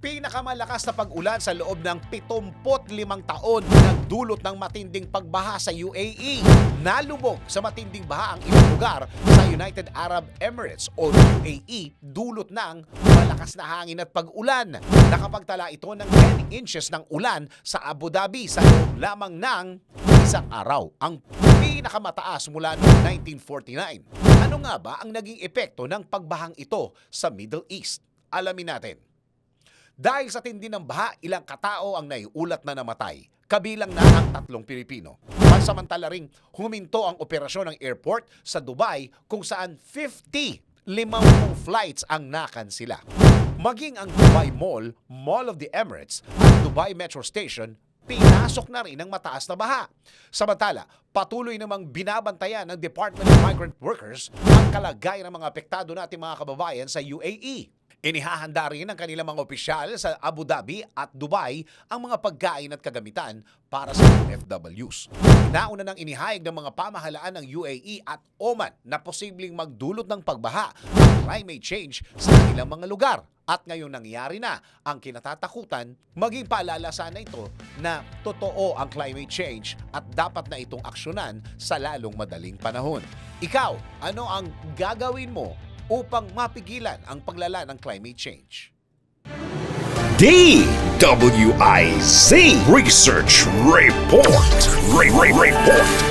Pinakamalakas na pag-ulan sa loob ng 75 taon nagdulot ng matinding pagbaha sa UAE. Nalubog sa matinding baha ang ilang lugar sa United Arab Emirates o UAE dulot ng malakas na hangin at pag-ulan. Nakapagtala ito ng 10 inches ng ulan sa Abu Dhabi sa loob lamang ng isang araw. Ang pinakamataas mula noong 1949. Ano nga ba ang naging epekto ng pagbahang ito sa Middle East? Alamin natin. Dahil sa tindi ng baha, ilang katao ang naiulat na namatay, kabilang na ang tatlong Pilipino. Pansamantala ring huminto ang operasyon ng airport sa Dubai kung saan 50 limang flights ang nakansila. Maging ang Dubai Mall, Mall of the Emirates at Dubai Metro Station pinasok na rin ng mataas na baha. Samantala, patuloy namang binabantayan ng Department of Migrant Workers ang kalagayan ng mga apektado nating mga kababayan sa UAE. Inihahanda rin ng kanilang mga opisyal sa Abu Dhabi at Dubai ang mga pagkain at kagamitan para sa FWs. Nauna nang inihayag ng mga pamahalaan ng UAE at Oman na posibleng magdulot ng pagbaha at climate change sa kanilang mga lugar. At ngayon nangyari na ang kinatatakutan, maging paalala sana ito na totoo ang climate change at dapat na itong aksyonan sa lalong madaling panahon. Ikaw, ano ang gagawin mo upang mapigilan ang paglala ng climate change? DWIZ Research Report. Re- Re- Report.